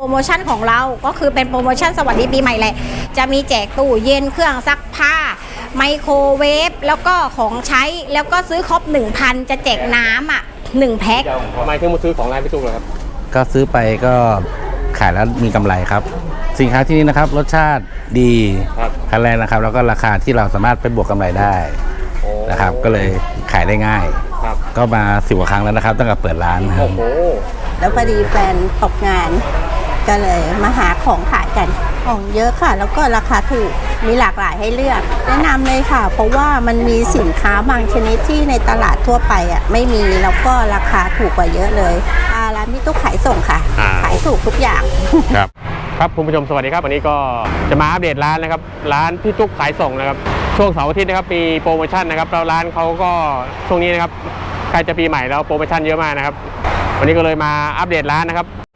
โปรโมชั่นของเราก็คือเป็นโปรโมชั่นสวัสดีปีใหม่แหละ จะมีแจกตู้เย็นเครื่องซักผ้า ไมโครเวฟแล้วก็ของใช้แล้วก็ซื้อครบ 1,000 จะแจกน้ำอะ1แพ็คทำไมถึงมาซื้อของร้านพี่ตุ๊กเหรอครับ ก็ซื้อไปก็ขายแล้วมีกำไรครับ สินค้าที่นี่นะครับรสชาติดีครับคันแรกนะครับ แล้วก็ราคาที่เราสามารถไปบวกกำไรได้โอ้นะครับ ก็เลยขายได้ง่ายครับก็มาสิบกว่าครั้งแล้วนะครับตั้งแต่เปิดร้านนะครับโอ้โหแล้วพอดีแฟนตกงาน ก็เลยมาหาของขายกันของเยอะค่ะ แล้วก็ราคาถูกมีหลากหลายให้เลือก แนะนำเลยค่ะ เพราะว่ามันมีสินค้าบางชนิดที่ในตลาดทั่วไปอะไม่มีแล้วก็ราคาถูกกว่าเยอะเลยอ่าร้านพี่ตุ๊กขายส่งค่ะ อ่า ขายถูกทุกอย่าง ครับครับคุณผู้ชมสวัสดีครับวันนี้ก็จะมาอัปเดตร้านนะครับร้านพี่ตุ๊กขายส่งนะครับช่วงเสาร์อาทิตย์นะครับมีโปรโมชั่นนะครับแล้วร้านเขาก็ช่วงนี้นะครับใกล้จะปีใหม่แล้วโปรโมชั่นเยอะมากนะครับวันนี้ก็เลยมาอัปเดตร้านนะครับค่ะ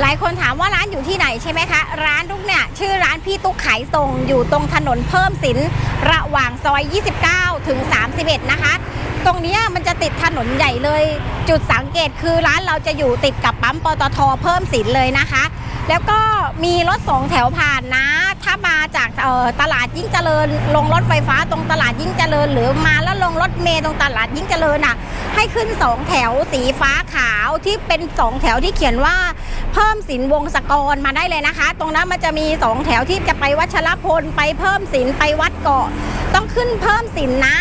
หลายคนถามว่าร้านอยู่ที่ไหนใช่ไหมคะ ร้านทุกเนี่ยชื่อร้านพี่ตุ๊กขายส่งอยู่ตรงถนนเพิ่มสินระหว่างซอย 29 ถึง 31 นะคะ ตรงนี้มันจะติดถนนใหญ่เลย จุดสังเกตคือร้านเราจะอยู่ติดกับปั๊มปตทเพิ่มสินเลยนะคะ แล้วก็มีรถสองแถวผ่านนะ ถ้ามาจากออตลาดยิ่งเจริญ ลงรถไฟฟ้าตรงตลาดยิ่งเจริญ หรือมาแล้วลงรถเมล์ตรงตลาดยิ่งเจริญอะ ให้ขึ้นสองแถวสีฟ้าขาวที่เป็นสองแถวที่เขียนว่า เพิ่มสินวงศกรมาได้เลยนะคะ ตรงนั้นมันจะมีสองแถวที่จะไปวัชรพลไปเพิ่มสินไปวัดเกาะ ต้องขึ้นเพิ่มสินนะ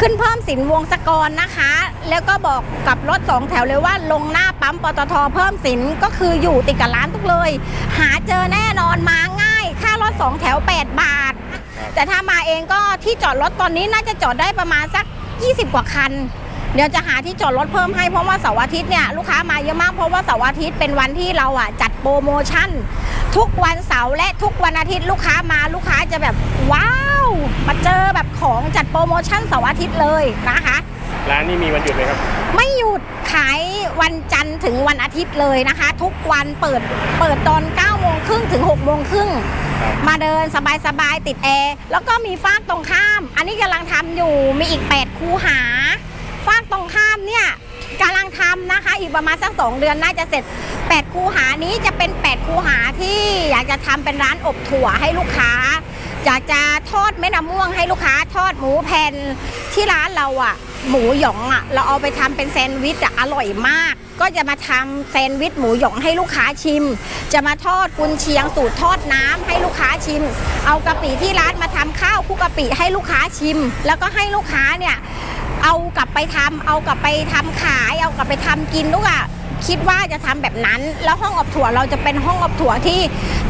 ขึ้นเพิ่มสินวงศกรนะคะ แล้วก็บอกกับรถสองแถวเลยว่าลงหน้าปั๊มปตทเพิ่มสินก็คืออยู่ติดกับร้านทุกเลย หาเจอแน่นอนมาง่าย ค่ารถสองแถว 8 บาท แต่ถ้ามาเองก็ที่จอดรถตอนนี้น่าจะจอดได้ประมาณสัก 20 กว่าคัน เดี๋ยวจะหาที่จอดรถเพิ่มให้เพราะว่าเสาร์อาทิตย์เนี่ยลูกค้ามาเยอะมากเพราะว่าเสาร์อาทิตย์เป็นวันที่เราอะจัดโปรโมชั่น ทุกวันเสาร์และทุกวันอาทิตย์ลูกค้ามาลูกค้าจะแบบว้าวมาเจอแบบของจัดโปรโมชั่นเสาร์อาทิตย์เลยนะคะ ร้านนี้มีวันหยุดไหมครับ ไม่หยุดขายวันจันทร์ถึงวันอาทิตย์เลยนะคะ ทุกวันเปิดเปิดตอน9โมงครึ่งถึง6โมงครึ่งครับมาเดินสบายๆติดแอร์แล้วก็มีฟากตรงข้าม อันนี้กำลังทำอยู่มีอีก 8 คูหาฟาก ตรงข้ามเนี่ยกำลังทำนะคะ อีกประมาณสักสองเดือนน่าจะเสร็จ 8 คูหานี้จะเป็น 8 คูหาที่อยากจะทำเป็นร้านอบถั่วให้ลูกค้า อยากจะทอดเม็ดมะม่วงให้ลูกค้า ทอดหมูแผ่นที่ร้านเราอะหมูหยองอะเราเอาไปทำเป็นแซนด์วิชอะอร่อยมาก ก็จะมาทำแซนด์วิชหมูหยองให้ลูกค้าชิม จะมาทอดกุนเชียงสูตรทอดน้ำให้ลูกค้าชิม เอากะปิที่ร้านมาทำข้าวคุกกะปิให้ลูกค้าชิม แล้วก็ให้ลูกค้าเนี่ย เอากลับไปทำเอากลับไปทำขาย เอากลับไปทำกินลูกอะคิดว่าจะทำแบบนั้น แล้วห้องอบถั่วเราจะเป็นห้องอบถั่วที่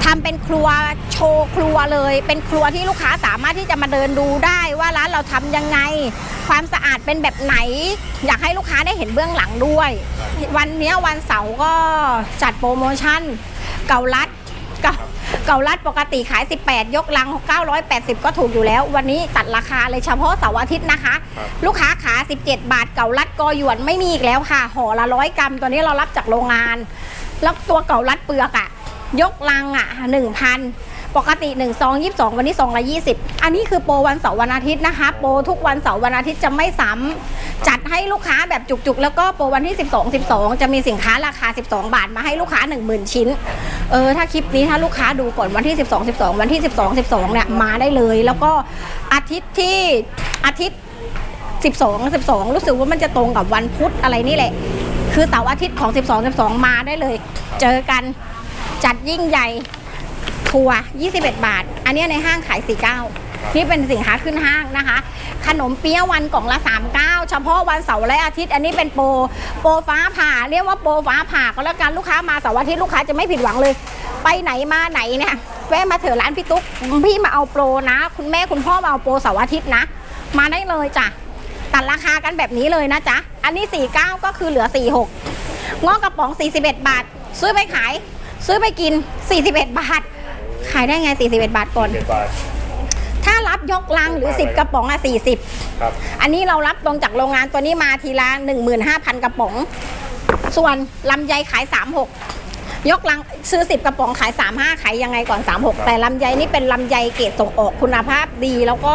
ทำเป็นครัวโชว์ครัวเลย เป็นครัวที่ลูกค้าสามารถที่จะมาเดินดูได้ว่าร้านเราทำยังไง ความสะอาดเป็นแบบไหน อยากให้ลูกค้าได้เห็นเบื้องหลังด้วย วันนี้วันเสาร์ก็จัดโปรโมชั่น เกาลัด เกาเกาลัดปกติขาย 18 ยกลัง 980 ก็ถูกอยู่แล้ว วันนี้ตัดราคาเลยเฉพาะเสาร์อาทิตย์นะคะครับลูกค้าขา 17 บาทเกาลัดกอหยวนไม่มีอีกแล้วค่ะห่อละร้อยกรัมตัวนี้เรารับจากโรงงาน แล้วตัวเกาลัดเปลือกอะยกลังอะ1,000 ปกติ1ซอง22 วันนี้ซองละ20 อันนี้คือโปรวันเสาร์วันอาทิตย์นะคะ โปรทุกวันเสาร์วันอาทิตย์จะไม่ซ้ำจัดให้ลูกค้าแบบจุกๆ แล้วก็โปรวันที่ 12 12 จะมีสินค้าราคา 12 บาทมาให้ลูกค้า 10,000 ชิ้น เออถ้าคลิปนี้ถ้าลูกค้าดูก่อนวันที่ 12 12 วันที่ 12 12เนี่ยมาได้เลย แล้วก็อาทิตย์ที่อาทิตย์12 12 รู้สึกว่ามันจะตรงกับวันพุธอะไรนี่แหละ คือเสาร์อาทิตย์ของ 12 12 มาได้เลย เจอกันจัดยิ่งใหญ่ ทัวร์21 บาท อันนี้ในห้างขาย 49 นี่เป็นสินค้าขึ้นห้างนะคะ ขนมเปี๊ยะวันกล่องละ 39 เฉพาะวันเสาร์และอาทิตย์ อันนี้เป็นโปร โปรฟ้าผ่า เรียกว่าโปรฟ้าผ่าก็แล้วกันลูกค้ามาเสาร์อาทิตย์ลูกค้าจะไม่ผิดหวังเลย ไปไหนมาไหนเนี่ยแวะมาเถอะร้านพี่ตุ๊ก พี่มาเอาโปรนะ คุณแม่คุณพ่อมาเอาโปรเสาร์อาทิตย์นะ มาได้เลยจ้ะ ตัดราคากันแบบนี้เลยนะจ๊ะ อันนี้ 49 ก็คือเหลือ 46งอกกระป๋อง 41 บาท ซื้อไปขาย ซื้อไปกิน 41 บาท ขายได้ไง 41 บาทก่อนเจ็ดบาท ถ้ารับยกลังหรือ 10 กระป๋องอะ40ครับอันนี้เรารับตรงจากโรงงานตัวนี้มาทีละ 15,000 กระป๋อง ส่วนลำไยขาย 36 ยกลังซื้อ 10 กระป๋องขาย 35 ขายยังไงก่อน 36 แต่ลำไยนี่เป็นลำไยเกรดส่งออกคุณภาพดี แล้วก็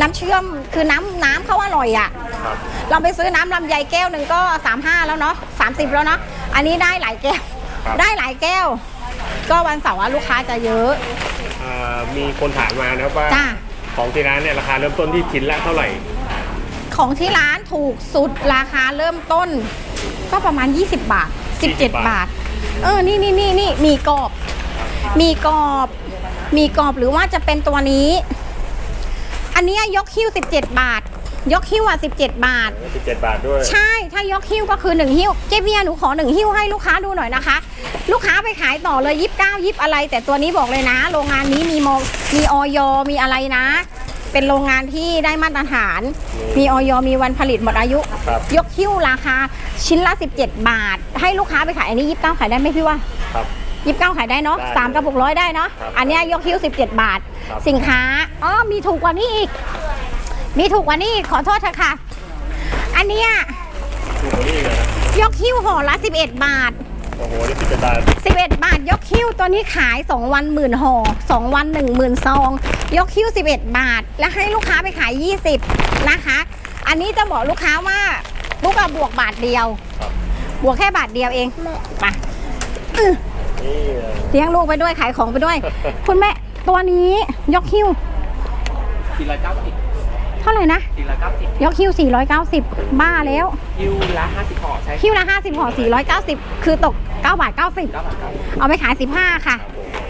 น้ำเชื่อมคือน้ำน้ำเขาอร่อยอะครับเราไปซื้อน้ำลำไยแก้วหนึ่งก็ 35 แล้วเนาะ30 แล้วเนาะอันนี้ได้หลายแก้วครับได้หลายแก้ว ก็วันเสาร์อะลูกค้าจะเยอะ เอ่อมีคนถามมานะครับว่า จ้าของที่ร้านเนี่ยราคาเริ่มต้นที่ชิ้นละเท่าไหร่ของที่ร้านถูกสุดราคาเริ่มต้น ก็ประมาณ 20 บาท 17 บาท เออ นี่นี่นี่นี่มีกรอบ มีกรอบ มีกรอบหรือว่าจะเป็นตัวนี้ อันเนี้ยยกคิ้ว 17 บาท ยกคิ้วอะ17 บาท17บาทด้วย ใช่ ถ้ายกหิ้วก็คือ 1 หิ้ว เจ๊เบียร์หนูขอ 1 หิ้วให้ลูกค้าดูหน่อยนะคะ ลูกค้าไปขายต่อเลยยิบเก้ายิบอะไร แต่ตัวนี้บอกเลยนะ โรงงานนี้มีมมีออยมีอะไรนะ เป็นโรงงานที่ได้มาตรฐาน มีออยมีวันผลิตหมดอายุ ครับ ยกหิ้วราคาชิ้นละ 17 บาท ให้ลูกค้าไปขายอันนี้ยิบเก้าขายได้ไหมพี่ว่า ครับ ยิบเก้าขายได้เนาะได้สามกระปุกร้อยได้เนาะ ครับอันเนี้ยยกคิ้ว 17 บาท ครับ สินค้า อ๋อ มีถูกกว่านี้อีก มีถูกกว่านี้อีกขอโทษเถอะค่ะ อันเนี้ยถูกกว่านี่เลยนะยกคิ้วห่อละ 11 บาท โอ้โหนี่17บาท11 บาท ยกคิ้วตัวนี้ขาย 2 วันหมื่นห่อ2วัน1หมื่นซองยกคิ้ว 11 บาท แล้วให้ลูกค้าไปขาย 20 นะคะ อันนี้จะบอกลูกค้าว่าลูกอะบวกบาทเดียวครับบวกแค่บาทเดียวเองมาอื้อนี่เลยเลี้ยงลูกไปด้วยขายของไปด้วย คุณแม่ตัวนี้ยกคิ้ว490เท่าไหร่นะ 490ยกคิ้ว490 บ้าแล้ว คิวละ50ห่อใช่คิ้วละ50ห่อ490 คือตก9บาท90 9บาทครับเอาไปขาย 15 ค่ะ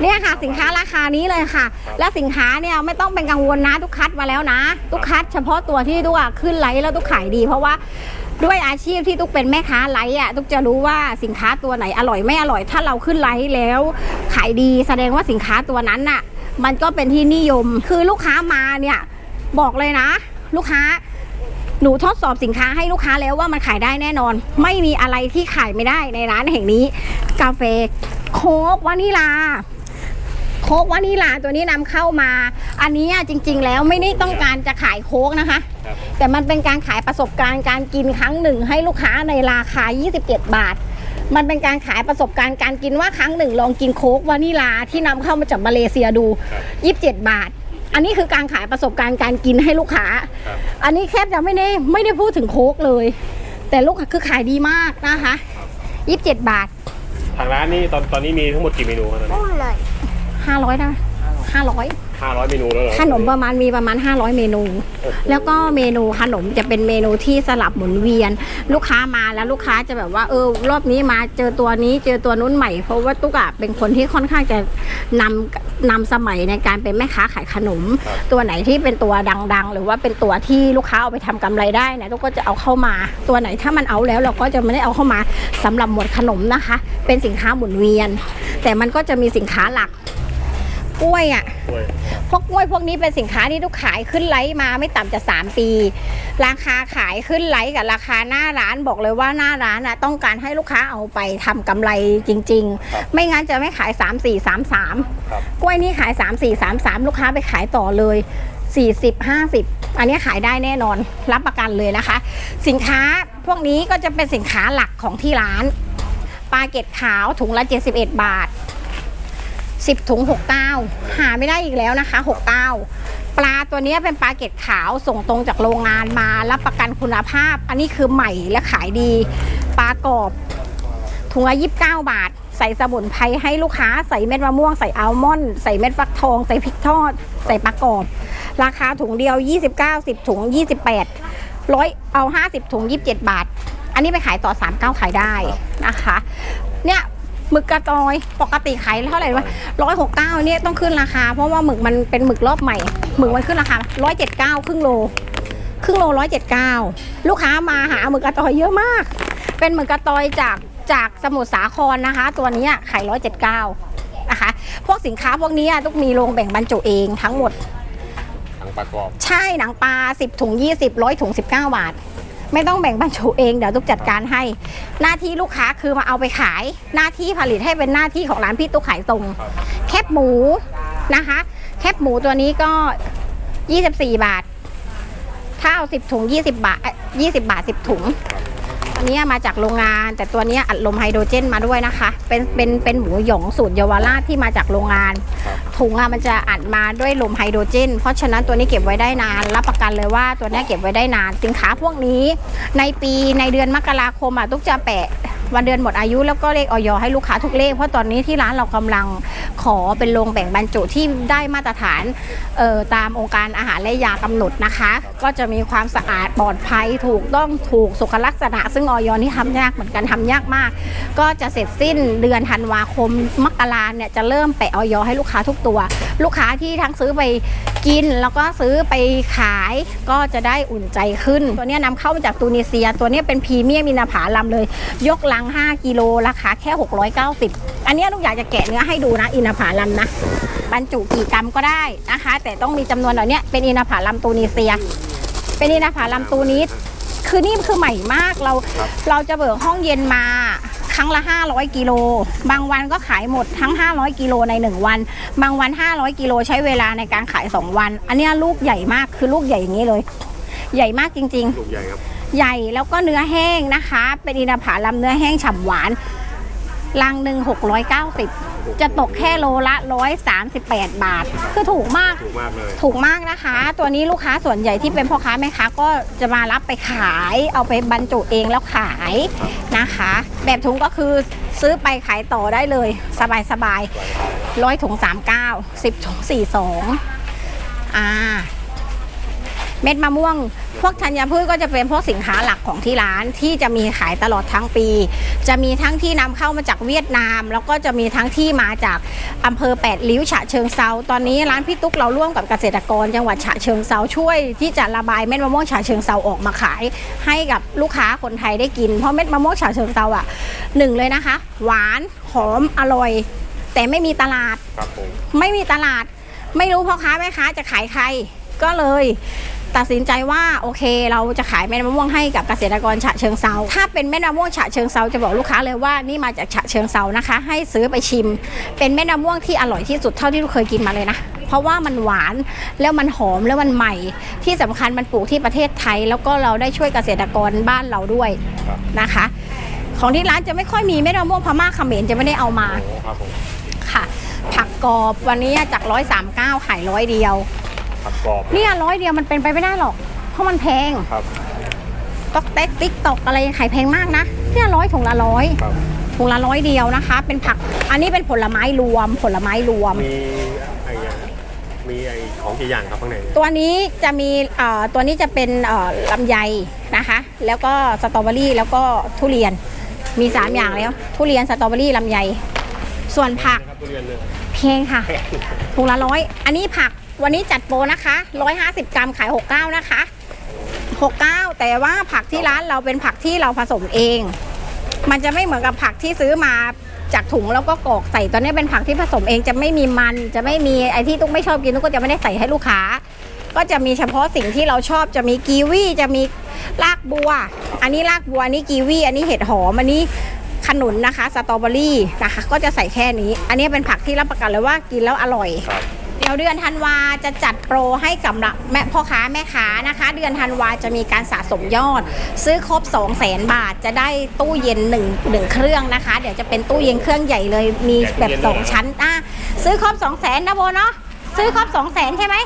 เนี่ยค่ะสินค้าราคานี้เลยค่ะ และสินค้าเนี่ยไม่ต้องเป็นกังวลนะทุกคัดมาแล้วนะ ทุกคัดเฉพาะตัวที่ทุกอะขึ้นไลฟ์แล้วทุกขายดี เพราะว่าด้วยอาชีพที่ทุกเป็นแม่ค้าไลฟ์อะทุกจะรู้ว่าสินค้าตัวไหนอร่อยไม่อร่อยถ้าเราขึ้นไลฟ์แล้ว ขายดีแสดงว่าสินค้าตัวนั้นน่ะ มันก็เป็นที่นิยมคือลูกค้ามาเนี่ยบอกเลยนะ ลูกค้า หนูทดสอบสินค้าให้ลูกค้าแล้วว่ามันขายได้แน่นอน ไม่มีอะไรที่ขายไม่ได้ในร้านแห่งนี้ กาแฟโค้กวานิลาโค้กวานิลาตัวนี้นำเข้ามา อันนี้อะจริง ๆ แล้วไม่ได้ต้องการจะขายโค้กนะคะครับแต่มันเป็นการขายประสบการณ์การกินครั้งหนึ่งให้ลูกค้าในราคา 27 บาท มันเป็นการขายประสบการณ์การกินว่าครั้งหนึ่งลองกินโค้กวานิลาที่นำเข้ามาจากมาเลเซียดู 27 บาท อันนี้คือการขายประสบการณ์การกินให้ลูกค้าครับอันนี้แคบจะไม่ได้ไม่ได้พูดถึงโค้กเลย แต่ลูกค้าคือขายดีมากนะคะ27บาท ทางร้านนี่ตอนตอนนี้มีทั้งหมดกี่เมนูครับตอนนี้500นะ500 500 เมนูแล้วเหรอขนมประมาณมีประมาณ 500 เมนู แล้วก็เมนูขนมจะเป็นเมนูที่สลับหมุนเวียน ลูกค้ามาแล้วลูกค้าจะแบบว่าเออรอบนี้มาเจอตัวนี้เจอตัวนู้นใหม่ เพราะว่าตุ๊กอะเป็นคนที่ค่อนข้างจะนำนำสมัยในการเป็นแม่ค้าขายขนม ตัวไหนที่เป็นตัวดังๆ หรือว่าเป็นตัวที่ลูกค้าเอาไปทำกำไรได้เนะตุ๊กก็จะเอาเข้ามาตัวไหนถ้ามันเอาแล้วเราก็จะไม่ได้เอาเข้ามาสำหรับหมวดขนมนะคะ เป็นสินค้าหมุนเวียน แต่มันก็จะมีสินค้าหลัก กล้วยอะกล้วยพวกกล้วยพวกนี้เป็นสินค้าที่ลูกขายขึ้นไลฟ์มาไม่ต่ำจาก3ปี ราคาขายขึ้นไลฟ์กับราคาหน้าร้านบอกเลยว่าหน้าร้านนะต้องการให้ลูกค้าเอาไปทำกำไรจริงครับๆไม่งั้นจะไม่ขาย 3 4 3 3ครับกล้วยนี่ขาย 3 4 3 3 ลูกค้าไปขายต่อเลย40 50 อันนี้ขายได้แน่นอนรับประกันเลยนะคะ สินค้าพวกนี้ก็จะเป็นสินค้าหลักของที่ร้านปลาเกตขาวถุงละ 71 บาท 10 ถุง 69 หาไม่ได้อีกแล้วนะคะ 69 ปลาตัวนี้เป็นปลาเกตขาวส่งตรงจากโรงงานมารับประกันคุณภาพ อันนี้คือใหม่และขายดี ปลากรอบถุงละ29 บาท ใส่สมุนไพรให้ลูกค้าใส่เม็ดมะม่วงใส่อัลมอนด์ใส่เม็ดฟักทอง ใส่พริกทอด ใส่ปลากรอบ ราคาถุงเดียว 29 10 ถุง 28ร้อยเอา 50 ถุง 27 บาท อันนี้ไปขายต่อ 39 ขายได้นะคะ เนี่ย หมึกกระตอยปกติขายเท่าไหร่วะร้อยหกเก้าเนี่ยต้องขึ้นราคา เพราะว่าหมึกมันเป็นหมึกรอบใหม่หมึกมันขึ้นราคาร้อยเจ็ดเก้าครึ่งโล ครึ่งโลร้อยเจ็ดเก้าลูกค้ามาหาหมึกกระตอยเยอะมาก เป็นหมึกกระตอยจากจากสมุทรสาครนะคะ ตัวนี้ขายร้อยเจ็ดเก้านะคะพวกสินค้าพวกนี้ต้องมีโรงแบ่งบรรจุเองทั้งหมดทางปลากรอบ ใช่หนังปลา10ถุง20ร้อยถุง19 บาท ไม่ต้องแบ่งบรรจุเองเดี๋ยวตุ๊กจัดการให้ หน้าที่ลูกค้าคือมาเอาไปขาย หน้าที่ผลิตให้เป็นหน้าที่ของร้านพี่ตุ๊กขายตรงแคบหมูนะคะ แคบหมูตัวนี้ก็ 24 บาทถ้าเอา10ถุง20บาทเอ่อ20บาท10ถุง อันนี้มาจากโรงงาน แต่ตัวนี้อัดลมไฮโดรเจนมาด้วยนะคะ เป็นเป็นเป็นหมูหยองสูตรเยาวราชที่มาจากโรงงาน ถุงอะมันจะอัดมาด้วยลมไฮโดรเจน เพราะฉะนั้นตัวนี้เก็บไว้ได้นาน รับประกันเลยว่าตัวนี้เก็บไว้ได้นาน สินค้าพวกนี้ในปีในเดือนมกราคมอะตุ๊กจะแปะวันเดือนหมดอายุแล้วก็เลขออยให้ลูกค้าทุกเลข เพราะตอนนี้ที่ร้านเรากำลังขอเป็นโรงแบ่งบรรจุที่ได้มาตรฐานเอ่อตามองค์การอาหารและยากำหนดนะคะ ก็จะมีความสะอาดปลอดภัยถูกต้องถูกสุขลักษณะ ซึ่งออยนี่ทำยากเหมือนกันทำยากมาก ก็จะเสร็จสิ้นเดือนธันวาคมมกราเนี่ยจะเริ่มแปะออยให้ลูกค้าทุกตัวลูกค้าที่ทั้งซื้อไปกิน แล้วก็ซื้อไปขายก็จะได้อุ่นใจขึ้น ตัวนี้ยนำเข้ามาจากตูนิเซีย ตัวนี้เป็นพรีเมียมมินาผาลำเลย ยกลัง 5 กิโลราคาแค่ 690 อันนี้ลูกอยากจะแกะเนื้อให้ดูนะอินาผาลำนะบรรจุกี่กรัมก็ได้นะคะ แต่ต้องมีจำนวนเหล่านี้เป็นอินาผาลำตูนิเซีย เป็นอินาผาลำตูนิสคือนี่คือใหม่มากเราเราจะเบิกห้องเย็นมา รั้งละ 500 กิโล บางวันก็ขายหมดทั้ง 500 กิโลใน 1 วัน บางวัน 500 กิโลใช้เวลาในการขาย 2 วัน อันเนี้ยลูกใหญ่มากคือลูกใหญ่อย่างนี้เลย ใหญ่มากจริง ๆ ลูกใหญ่ครับ ใหญ่แล้วก็เนื้อแห้งนะคะ เป็นอินทผลัมเนื้อแห้งฉ่ำหวาน ลังหนึ่ง690 จะตกแค่โลละ 138 บาท คือถูกมาก ถูกมากเลย ถูกมากนะคะ ตัวนี้ลูกค้าส่วนใหญ่ที่เป็นพ่อค้าแม่ค้าก็จะมารับไปขาย เอาไปบรรจุเองแล้วขายนะคะ แบบถุงก็คือซื้อไปขายต่อได้เลย สบายสบายร้อยถุง39 10ถุง42อ่า เม็ดมะม่วง พวกธัญพืชก็จะเป็นพวกสินค้าหลักของที่ร้านที่จะมีขายตลอดทั้งปี จะมีทั้งที่นำเข้ามาจากเวียดนาม แล้วก็จะมีทั้งที่มาจากอำเภอแปดริ้วฉะเชิงเซาตอนนี้ร้านพี่ตุ๊กเราร่วมกับเกษตรกร จังหวัดฉะเชิงเซาช่วย ที่จะระบายเม็ดมะม่วงฉะเชิงเซาออกมาขาย ให้กับลูกค้าคนไทยได้กินเพราะเม็ดมะม่วงฉะเชิงเซาอะหนึ่งเลยนะคะ หวานหอมอร่อย แต่ไม่มีตลาดครับผมไม่มีตลาด ไม่รู้พ่อค้าแม่ค้าจะขายใครก็เลย ตัดสินใจว่าโอเค เราจะขายเม็ดมะม่วงให้กับเกษตรกรฉะเชิงเซาถ้าเป็นเม็ดมะม่วงฉะเชิงเซาจะบอกลูกค้าเลยว่านี่มาจากฉะเชิงเซานะคะ ให้ซื้อไปชิม เป็นเม็ดมะม่วงที่อร่อยที่สุดเท่าที่ลูกเคยกินมาเลยนะเพราะว่ามันหวานแล้วมันหอมแล้วมันใหม่ ที่สำคัญมันปลูกที่ประเทศไทย แล้วก็เราได้ช่วยเกษตรกรบ้านเราด้วยนะคะ ของที่ร้านจะไม่ค่อยมีเม็ดมะม่วงพม่าเขมรจะไม่ได้เอามาค่ะ ผักกรอบวันนี้จากร้อยสามเก้าขายร้อยเดียว ผักกรอบเนี่ยร้อยเดียวมันเป็นไปไม่ได้หรอก เพราะมันแพงครับต๊อกเต็กติ๊กตอกอะไรขายแพงมากนะเนี่ยร้อยถุงละร้อยครับถุงละร้อยเดียวนะคะ เป็นผักอันนี้เป็นผลไม้รวม ผลไม้รวม มีไอ้อย่างมีไอ้ของกี่อย่างครับข้างในเนี่ยตัวนี้จะมีเอ่อตัวนี้จะเป็นเอ่อลำไยนะคะ แล้วก็สตรอเบอรี่แล้วก็ทุเรียนมี 3 อย่างแล้ว ทุเรียนสตรอเบอรี่ลำไย ส่วนผักครับทุเรียนเนี่ยเพงค่ะถุงละร้อย อันนี้ผัก วันนี้จัดโปรนะคะ 150 กรัมขาย 69 นะคะ 69 แต่ว่าผักที่ร้านเราเป็นผักที่เราผสมเอง มันจะไม่เหมือนกับผักที่ซื้อมาจากถุงแล้วก็กรอกใส่ตอนนี้เป็นผักที่ผสมเองจะไม่มีมันจะไม่มีไอที่ตุ๊กไม่ชอบกินตุ๊กก็จะไม่ได้ใส่ให้ลูกค้า ก็จะมีเฉพาะสิ่งที่เราชอบจะมีกีวีจะมีรากบัว อันนี้รากบัวอันนี้กีวีอันนี้เห็ดหอมอันนี้ขนุนนะคะสตรอเบอรี่นะคะ ก็จะใส่แค่นี้ อันนี้เป็นผักที่รับประกันเลยว่ากินแล้วอร่อยครับ ยวเดือนธันวาจะจัดโปรให้กับแม่พ่อค้าแม่ค้านะคะ เดือนธันวาจะมีการสะสมยอด ซื้อครบ 2 0 0แสนบาทจะได้ตู้เย็น1งเครื่องนะคะ เดี๋ยวจะเป็นตู้เย็นเครื่องใหญ่เลยมีแบบ2ชั้นอะซื้อครบ 2 0 0แสนนะโบเนาะซื้อครบ 2 0 0แสนใช่ไหม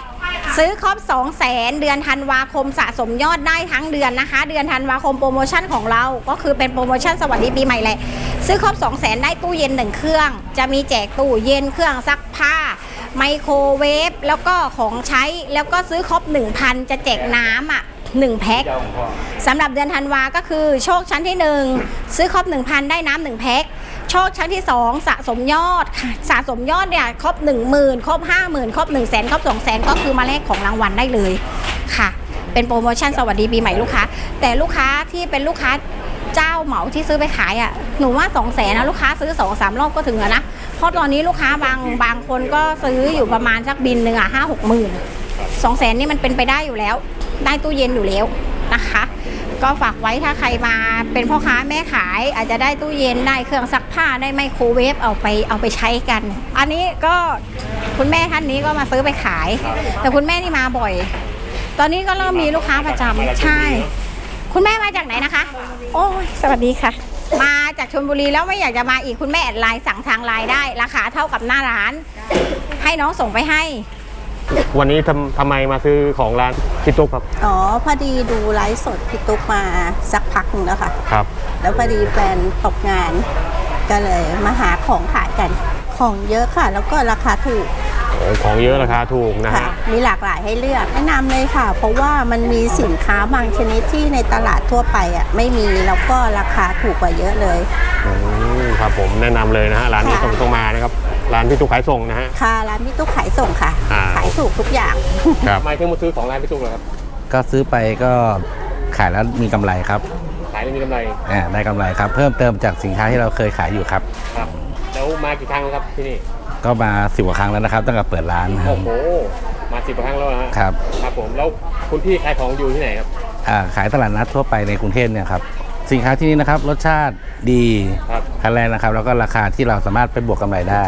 ซื้อครบ 2 0 0แสนเดือนธันวาคมสะสมยอดได้ทั้งเดือนนะคะ เดือนธันวาคมโปรโมชั่นของเราก็คือเป็นโปรโมชั่นสวัสดีปีใหม่แหละซื้อครบ 2 0 0แสนได้ตู้เย็น1เครื่อง จะมีแจกตู้เย็นเครื่องซักผ้า ไมโครเวฟแล้วก็ของใช้แล้วก็ซื้อครบ 1,000 จะแจกน้ำอะ1แพ็คสำหรับเดือนธันวาก็คือโชคชั้นที่ 1 ซื้อครบ 1,000 ได้น้ำหนึ่งแพ็คโชคชั้นที่ 2 สะสมยอดสะสมยอดเนี่ยครบ 10,000 ครบ 50,000 ครบ 1 0 0 0 0 0ครบ2 0 0 0 0ก็คือมาแลกของรางวัลได้เลยค่ะ เป็นโปรโมชั่นสวัสดีปีใหม่ลูกค้า แต่ลูกค้าที่เป็นลูกค้าเจ้าเหมาที่ซื้อไปขายอะหนูว่า 2 0 0 0 0นะลูกค้าซื้อ2อสรอบก็ถึงแล้วนะ เพราะตอนนี้ลูกค้าบางบางคนก็ซื้ออยู่ประมาณสักบินหนึ่งอะห้าหกหมื่นสองแสนนี่มันเป็นไปได้อยู่แล้ว ได้ตู้เย็นอยู่แล้วนะคะ ก็ฝากไว้ถ้าใครมาเป็นพ่อค้าแม่ขาย อาจจะได้ตู้เย็นได้เครื่องซักผ้าได้ไมโครเวฟเอาไปเอาไปใช้กัน อันนี้ก็คุณแม่ท่านนี้ก็มาซื้อไปขาย แต่คุณแม่นี่มาบ่อย ตอนนี้ก็เริ่มมีลูกค้าประจำใช่ คุณแม่มาจากไหนนะคะ โอ้ยสวัสดีค่ะ มาจากชลบุรีแล้วไม่อยากจะมาอีกคุณแม่แอดไลน์สั่งทางไลน์ได้ ราคาเท่ากับหน้าร้าน ให้น้องส่งไปให้ วันนี้ทำทำไมมาซื้อของร้านพี่ตุ๊กครับ อ๋อพอดีดูไลฟ์สดพี่ตุ๊กมาสักพักหนึงแล้วค่ะ ครับ แล้วพอดีแฟนตกงานก็เลยมาหาของขายกัน ของเยอะค่ะ แล้วก็ราคาถูกโอ้ ของเยอะราคาถูกนะค่ะฮะ มีหลากหลายให้เลือกแนะนำเลยค่ะ เพราะว่ามันมีสินค้าบางชนิดที่ในตลาดทั่วไปอะไม่มีแล้วก็ราคาถูกกว่าเยอะเลยอืมครับผมแนะนำเลยนะฮะร้านนี้ค่ะต้องต้องมานะครับร้านพี่ตุ๊กขายส่งนะฮะค่ะร้านพี่ตุ๊กขายส่งค่ะอ่าขายถูกทุกอย่างครับทำไมถึงมาซื้อของร้านพี่ตุ๊กเหรอครับก็ซื้อไปก็ขายแล้วมีกำไรครับ ขายแล้วมีกำไรอ่าได้กำไรครับ เพิ่มเติมจากสินค้าที่เราเคยขายอยู่ครับครับแล้วมากี่ครั้งแล้วครับที่นี่ ก็มาสิบกว่าครั้งแล้วนะครับตั้งแต่เปิดร้านโอ้โหมาสิบครั้งแล้วนะฮะครับ ครับผมแล้วคุณพี่ขายของอยู่ที่ไหนครับ อ่าขายตลาดนัดทั่วไปในกรุงเทพเนี่ยครับสินค้าที่นี่นะครับรสชาติดีครับ คันแรกนะครับ แล้วก็ราคาที่เราสามารถไปบวกกำไรได้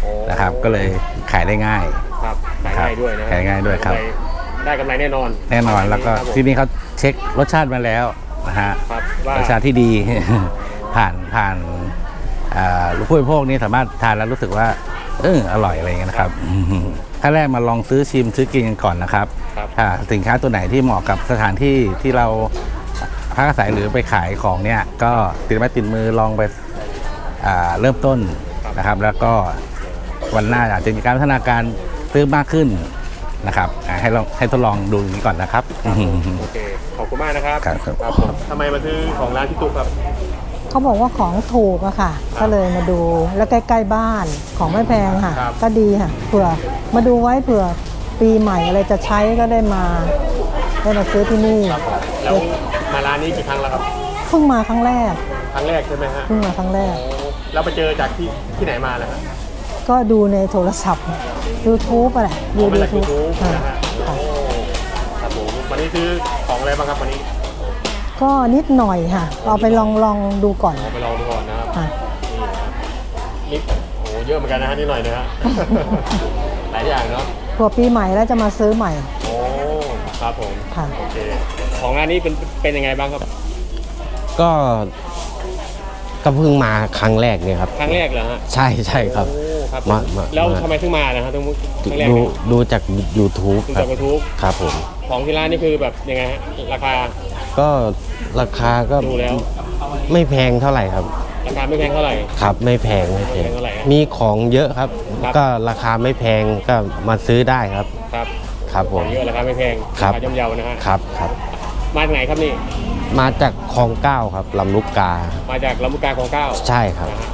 โอ้นะครับ ก็เลยขายได้ง่าย ครับขายง่ายด้วยนะขายง่ายด้วยครับ ได้กำไรแน่นอนแน่นอนแล้วก็ครับผมที่นี่เขาเช็ครสชาติมาแล้วนะฮะครับว่ารสชาติที่ดี ผ่านผ่านอ่าผู้บริโภคนี่สามารถทานแล้วรู้สึกว่า เอออร่อยอะไรอย่างเงี้ยนะครับขั้นแรกมาลองซื้อชิมซื้อกินกันก่อนนะครับครับถ้าสินค้าตัวไหนที่เหมาะกับสถานที่ที่เราพักอาศัยหรือไปขายของเนี่ยก็ติดไม้ติดมือลองไปอ่าเริ่มต้นนะครับ แล้วก็วันหน้าอาจจะมีการพัฒนาการซื้อมากขึ้นนะครับอ่าให้ลองให้ทดลองดูอย่างนี้ก่อนนะครับโอเคขอบคุณมากนะครับครับครับครับผมทำไมมาซื้อของร้านพี่ตุ๊กครับ เขาบอกว่าของถูกอะค่ะ ก็เลยมาดูแล้วใกล้ๆบ้านของไม่แพงค่ะครับก็ดีค่ะเผื่อมาดูไว้เผื่อปีใหม่อะไรจะใช้ก็ได้มา ได้มาซื้อที่นี่ครับผมแล้วมาร้านนี้กี่ครั้งแล้วครับเพิ่งมาครั้งแรกครั้งแรกใช่ไหมฮะเพิ่งมาครั้งแรกโอ้แล้วไปเจอจากที่ที่ไหนมาแล้วครับก็ดูในโทรศัพท์ YouTube อะไรดู มาจากยู YouTube ทูบค่ะนะฮะโอ้ครับผมวันนี้ซื้อของอะไรบ้างครับวันนี้ ก็นิดหน่อยค่ะ เอาไปลองลองดูก่อนเอาไปลองดูก่อนนะครับค่ะนี่นะครับนี่โอ้เยอะเหมือนกันนะฮะนิดหน่อยนะฮะ หลายอย่างเนาะเผื่อปีใหม่แล้วจะมาซื้อใหม่ โอ้ครับผมค่ะ โอเคของร้านนี้เป็นเป็นยังไงบ้างครับก็ก็เพิ่งมาครั้งแรกเนี่ยครับ ครั้งแรกเหรอฮะใช่ใช่ครับ โอ้ ครับผมมามาแล้วมา ทำไมถึงมานะฮะตรงครั้งแรกดูเนี่ยดูจาก YouTube ดูครัจากบยูทูบครับผม ของที่ร้านนี่คือแบบยังไงฮะราคา ก็ราคาก็ดูแล้ว ไม่แพงเท่าไหร่ครับ ราคาไม่แพงเท่าไหร่ ครับไม่แพงไม่แพง ไม่แพงเท่าไหร่ครับมีของเยอะครับ ครับ ก็ราคาไม่แพงก็มาซื้อได้ครับ ครับครับขผองม เยอะราคาไม่แพงครับราคาย่อมเยานะฮะครับครับ มาจากไหนครับนี่มาจากคลองเก้าครับลำลูกกา มาจากลำลูกกาของเก้าใช่ครับ นะฮะ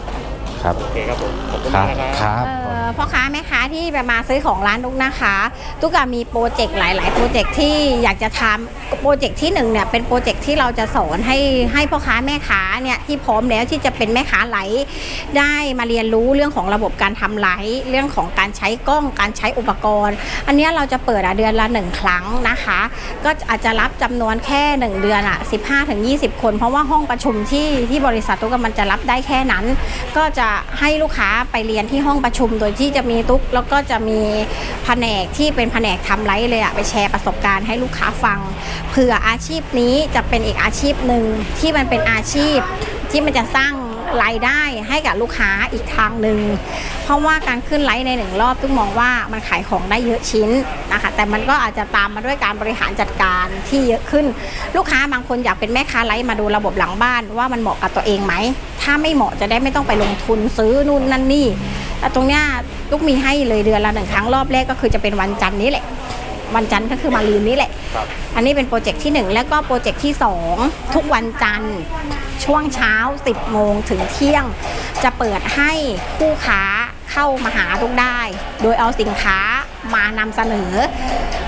ครับโอเคครับผมขอบคุณครัมากบนะครับ ครับเอ่อ พ่อค้าแม่ค้าที่แบบมาซื้อของร้านตุ๊กนะคะตุ๊กมีโปรเจกต์หลาย ๆ โปรเจกต์ที่อยากจะทำโปรเจกต์ที่หนึ่งเนี่ยเป็นโปรเจกต์ที่เราจะสอนให้ให้พ่อค้าแม่ค้าเนี่ยที่พร้อมแล้วที่จะเป็นแม่ค้าไหลฟ์ได้มาเรียนรู้เรื่องของระบบการทำไลฟ์เรื่องของการใช้กล้องการใช้อุปกรณ์ อันนี้เราจะเปิดอะเดือนละหนึ่งครั้งนะคะ ก็อาจจะรับจำนวนแค่ 1 เดือนอะ15ถึง20 คน เพราะว่าห้องประชุมที่ที่บริษัทตุ๊กมันจะรับได้แค่นั้น ก็จะให้ลูกค้าไปเรียนที่ห้องประชุมโดยที่จะมีตุ๊กแล้วก็จะมีแผนกที่เป็นแผนกทำไลฟ์เลยอะไปแชร์ประสบการณ์ให้ลูกค้าฟังเผื่ออาชีพนี้จะเป็นอีกอาชีพหนึ่งที่มันเป็นอาชีพที่มันจะสร้าง รายได้ให้กับลูกค้าอีกทางหนึ่งเพราะว่าการขึ้นไลฟ์ในหนึ่งรอบต้องมองว่ามันขายของได้เยอะชิ้นนะคะแต่มันก็อาจจะตามมาด้วยการบริหารจัดการที่เยอะขึ้น ลูกค้าบางคนอยากเป็นแม่ค้าไลฟ์มาดูระบบหลังบ้านว่ามันเหมาะกับตัวเองไหมถ้าไม่เหมาะจะได้ไม่ต้องไปลงทุนซื้อนู่นนั่นนี่แต่ตรงเนี้ยลูกมีให้เลยเดือนละหนึ่งครั้งรอบแรกก็คือจะเป็นวันจันทร์นี้แหละ วันจันทร์ก็คือมาลืนนี้แหละ ครับ อันนี้เป็นโปรเจกต์ที่ 1 แล้วก็โปรเจกต์ที่ 2 ทุกวันจันทร์ช่วงเช้า 10 โมงถึงเที่ยง จะเปิดให้ผู้ค้าเข้ามาหาทุกได้ โดยเอาสินค้ามานำเสนอ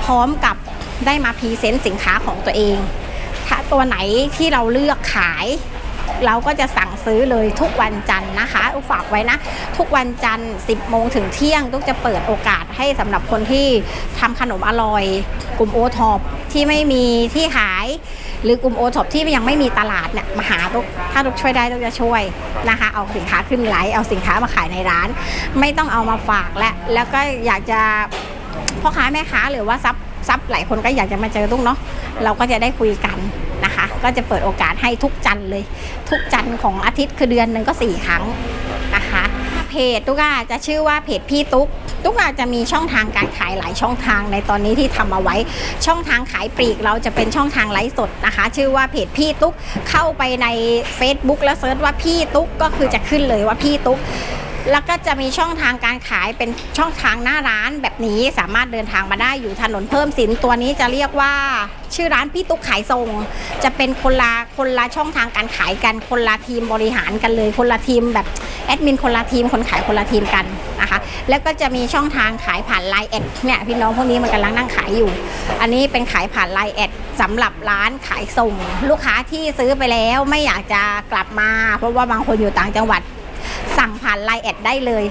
พร้อมกับได้มาพรีเซนต์สินค้าของตัวเอง ถ้าตัวไหนที่เราเลือกขาย เราก็จะสั่งซื้อเลยทุกวันจันทร์นะคะอุฝากไว้นะ ทุกวันจันทร์ 10 โมงถึงเที่ยง ตุ๊กจะเปิดโอกาสให้สำหรับคนที่ทำขนมอร่อย กลุ่มโอท็อปที่ไม่มีที่ขาย หรือกลุ่มโอท็อปที่ยังไม่มีตลาดเนี่ยมาหาตุ๊กถ้าตุ๊กช่วยได้ตุ๊กจะช่วยนะคะ เอาสินค้าขึ้นไลฟ์เอาสินค้ามาขายในร้าน ไม่ต้องเอามาฝากและแล้วก็อยากจะพ่อค้าแม่ค้าหรือว่าซับซับหลายคนก็อยากจะมาเจอตุ้งเนาะเราก็จะได้คุยกันนะ ก็จะเปิดโอกาสให้ทุกจันเลย ทุกจันของอาทิตย์คือเดือนหนึ่งก็สี่ครั้งนะคะเพจตุ๊กอะจะชื่อว่าเพจพี่ตุ๊กตุ๊กอาจจะมีช่องทางการขายหลายช่องทางในตอนนี้ที่ทำเอาไว้ ช่องทางขายปลีกเราจะเป็นช่องทางไลฟ์สดนะคะ ชื่อว่าเพจพี่ตุ๊กเข้าไปใน Facebook แล้วเซิร์ชว่าพี่ตุ๊กก็คือจะขึ้นเลยว่าพี่ตุ๊ก แล้วก็จะมีช่องทางการขายเป็นช่องทางหน้าร้านแบบนี้สามารถเดินทางมาได้อยู่ถนนเพิ่มสินตัวนี้จะเรียกว่าชื่อร้านพี่ตุ๊กขายส่งจะเป็นคนละคนละช่องทางการขายกันคนละทีมบริหารกันเลย คนละทีมแบบแอดมินคนละทีมคนขายคนละทีมกันนะคะ แล้วก็จะมีช่องทางขายผ่านไลน์แอดเนี่ยพี่น้องพวกนี้มันกำลังนั่งขายอยู่ อันนี้เป็นขายผ่านไลน์แอดสำหรับร้านขายส่ง ลูกค้าที่ซื้อไปแล้วไม่อยากจะกลับมา เพราะว่าบางคนอยู่ต่างจังหวัด สั่งผ่านไลน์แอดได้เลย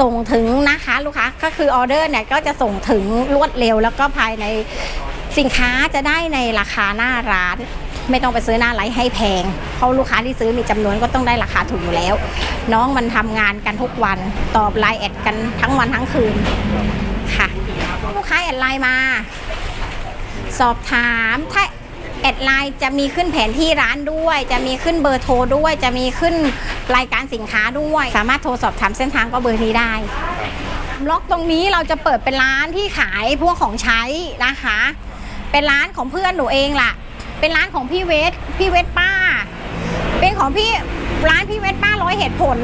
ส่งถึงนะคะลูกค้าก็คือออเดอร์เนี่ยก็จะส่งถึงรวดเร็ว แล้วก็ภายในสินค้าจะได้ในราคาหน้าร้าน ไม่ต้องไปซื้อหน้าไลน์ให้แพง เพราะลูกค้าที่ซื้อมีจำนวนก็ต้องได้ราคาถูกอยู่แล้ว น้องมันทำงานกันทุกวันตอบไลน์แอดกันทั้งวันทั้งคืนค่ะลูกค้าแอดไลน์มา สอบถามถ้าแอดไลน์จะมีขึ้นแผนที่ร้านด้วย จะมีขึ้นเบอร์โทรด้วย จะมีขึ้นรายการสินค้าด้วย สามารถโทรสอบถามเส้นทางก็เบอร์นี้ได้ล็อกตรงนี้เราจะเปิดเป็นร้านที่ขายพวกของใช้นะคะ เป็นร้านของเพื่อนหนูเองล่ะ เป็นร้านของพี่เวสพี่เวสป้า เป็นของพี่ร้านพี่เวสป้าร้อยเหตุผล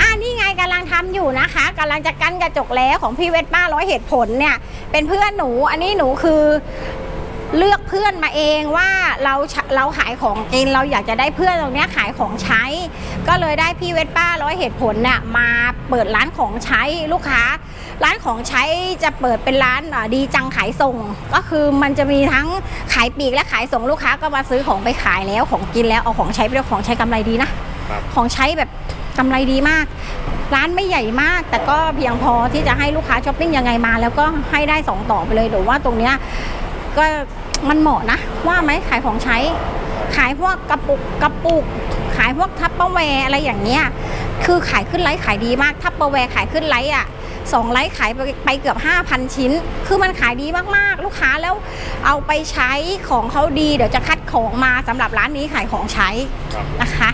อ่านี่ไงกำลังทำอยู่นะคะกำลังจะกั้นกระจกแล้วของพี่เวสป้าร้อยเหตุผลเนี่ย เป็นเพื่อนหนูอันนี้หนูคือ เลือกเพื่อนมาเองว่าเราเราขายของกินเราอยากจะได้เพื่อนตรงเนี้ยขายของใช้ ก็เลยได้พี่เวสป้าร้อยเหตุผลเนี่ยมาเปิดร้านของใช้ลูกค้า ร้านของใช้จะเปิดเป็นร้านอะดีจังขายส่ง ก็คือมันจะมีทั้งขายปลีกและขายส่งลูกค้าก็มาซื้อของไปขายแล้วของกินแล้วเอาของใช้ไปแล้วของใช้กำไรดีนะของใช้แบบกำไรดีมาก ร้านไม่ใหญ่มาก แต่ก็เพียงพอที่จะให้ลูกค้าช้อปปิ้งยังไงมา แล้วก็ให้ได้สองต่อไปเลยหรือว่าตรงเนี้ยก็ มันเหมาะนะ ว่าไหมขายของใช้ ขายพวกกระปุกกระปุก ขายพวกทัพเปอร์แวร์อะไรอย่างเงี้ยคือขายขึ้นไลฟ์ขายดีมากทัพเปอร์แวร์ขายขึ้นไลฟ์อะสองไลฟ์ขายไปไปเกือบ 5,000 ชิ้น คือมันขายดีมากๆ ลูกค้าแล้วเอาไปใช้ของเขาดี เดี๋ยวจะคัดของมาสำหรับร้านนี้ขายของใช้นะคะ